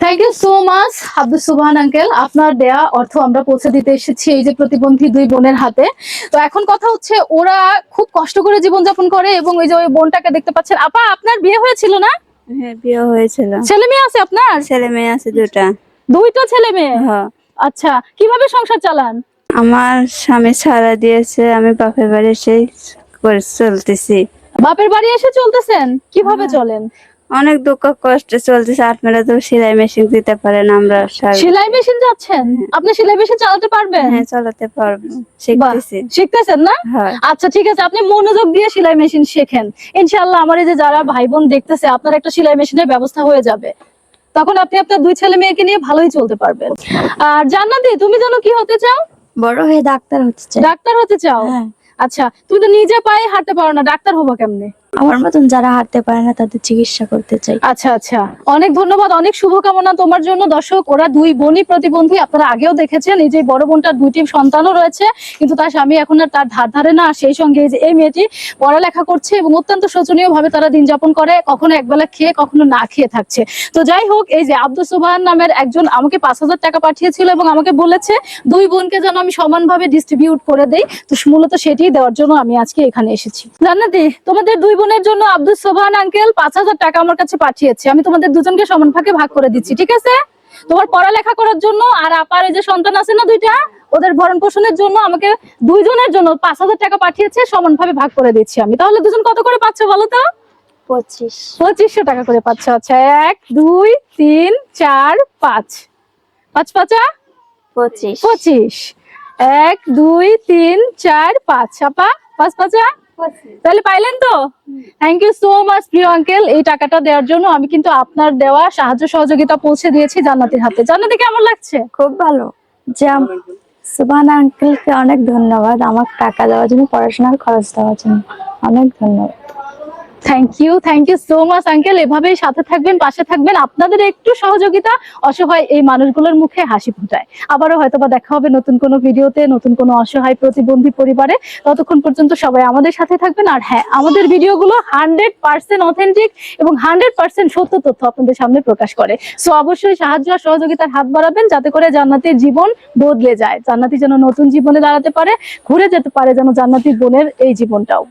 Thank you so much Abdul Subhan uncle আপনার দেয়া অর্থ আমরা পৌঁছে দিতে এসেছি এই যে প্রতিবন্ধী দুই বোনের হাতে। তো এখন কথা হচ্ছে ওরা খুব কষ্ট করে জীবনযাপন করে এবং ওই যে ওই বোনটাকে দেখতে পাচ্ছেন। আপা আপনার বিয়ে হয়েছিল না? হ্যাঁ বিয়ে হয়েছিল। ছেলে মেয়ে আছে আপনার? ছেলে মেয়ে আছে দুটা দুইটা ছেলে মেয়ে? হ্যাঁ আচ্ছা কীভাবে সংসার চালান? আমার স্বামী ছাড়া দিয়েছে আমি বাপের বাড়ি সেই করে চলতেছি। বাপের বাড়ি এসে চলতেছেন? কীভাবে চলেন? অনেক দুঃখ কষ্ট চলতেছে। আপনারা তো সেলাই মেশিন দিতে পারেন আমরা সেলাই মেশিন যাচ্ছেন? আপনি সেলাই মেশিন চালাতে পারবেন? হ্যাঁ চালাতে পারব শিখতেছি। শিখতেছেন না? হ্যাঁ। আচ্ছা ঠিক আছে আপনি মনোযোগ দিয়ে সেলাই মেশিন শেখেন। ইনশাআল্লাহ আমার এই যে যারা ভাই বোন দেখতেছে আপনার একটা সেলাই মেশিনের ব্যবস্থা হয়ে যাবে। তখন আপনি আপনার দুই ছেলে মেয়েকে নিয়ে ভালোই চলতে পারবেন। আর জান্নাতি তুমি জানো কি হতে চাও? বড় হয়ে ডাক্তার হতে চাই। ডাক্তার হতে চাও? হ্যাঁ। আচ্ছা তুমি তো নিজে পায়ে হাঁটতে পারো না ডাক্তার হব কেমনে? আমার মতন যারা হাঁটতে পারে না, তাদের চিকিৎসা করতে চাই। আচ্ছা আচ্ছা। অনেক ধন্যবাদ, অনেক শুভকামনা তোমার জন্য। দর্শক, ওরা দুই বোনই প্রতিবন্ধী, আপনারা আগেও দেখেছেন, এই যে বড় বোনটার দুইটি সন্তানও রয়েছে, কিন্তু তার স্বামী এখন আর তার ধার ধারে না, সেই সঙ্গে এই যে এই মেয়েটি পড়ালেখা করছে এবং অত্যন্ত শোচনীয় ভাবে তারা দিন যাপন করে, কখনো একবেলা খেয়ে, কখনো না খেয়ে থাকছে। তো যাই হোক, এই যে আব্দুল সুবহান নামের একজন আমাকে পাঁচ হাজার টাকা পাঠিয়েছিল এবং আমাকে বলেছে, দুই বোনকে যেন আমি সমানভাবে ডিস্ট্রিবিউট করে দেই। তো মূলত সেটি দেওয়ার জন্য আমি আজকে এখানে এসেছি। জান্নাতি, তোমাদের দুই বোনের জন্য আব্দুল সোবহান আঙ্কেল পাঁচ হাজার টাকা আমার কাছে পাঠিয়েছে। আমি তোমাদের দুজনকে সমান ভাগে ভাগ করে দিচ্ছি ঠিক আছে? তোমার পড়ালেখা করার জন্য আর আপার এই যে সন্তান আছে না দুইটা ওদের ভরণ পোষণের জন্য আমাকে দুইজনের জন্য পাঁচ হাজার টাকা পাঠিয়েছে সমান ভাবে ভাগ করে দিচ্ছি আমি। তাহলে দুজন কত করে পাচ্ছ বলো তো? পঁচিশ। পঁচিশশো টাকা করে পাচ্ছ। আচ্ছা এক দুই তিন চার পাঁচ। পাঁচ পাঁচা পঁচিশ। পঁচিশ। এক দুই তিন চার পাঁচ। আপা পাঁচ পাঁচা তাহলে পাইলেন তো? থ্যাংক ইউ সো মাচ প্রিয় আঙ্কেল এই টাকাটা দেওয়ার জন্য আমি কিন্তু আপনার দেওয়া সাহায্য সহযোগিতা পৌঁছে দিয়েছি জান্নাতির হাতে। জান্নাতি কেমন লাগছে? খুব ভালো। জ্যাম সুবান আঙ্কেলকে অনেক ধন্যবাদ আমার টাকা দেওয়ার জন্য পড়াশোনার খরচ দেওয়ার জন্য। অনেক ধন্যবাদ। Thank you thank you so much uncle এভাবেই সাথে থাকবেন, পাশে থাকবেন। আপনাদের একটু সহযোগিতা অসহায় এই মানুষগুলোর মুখে হাসি ফোটায়। আবারও হয়তোবা দেখা হবে নতুন কোনো ভিডিওতে, নতুন কোনো অসহায় প্রতিবন্ধী পরিবারে। ততক্ষণ পর্যন্ত সবাই আমাদের সাথে থাকবেন। আর হ্যাঁ আমাদের ভিডিওগুলো হান্ড্রেড পার্সেন্ট অথেন্টিক এবং হান্ড্রেড পার্সেন্ট সত্য তথ্য আপনাদের সামনে প্রকাশ করে। সো অবশ্যই সাহায্য আর সহযোগিতার হাত বাড়াবেন যাতে করে জান্নাতের জীবন বদলে যায়। জান্নাতি যেন নতুন জীবনে দাঁড়াতে পারে, ঘুরে যেতে পারে যেন জান্নাতি বোনের এই জীবনটাও।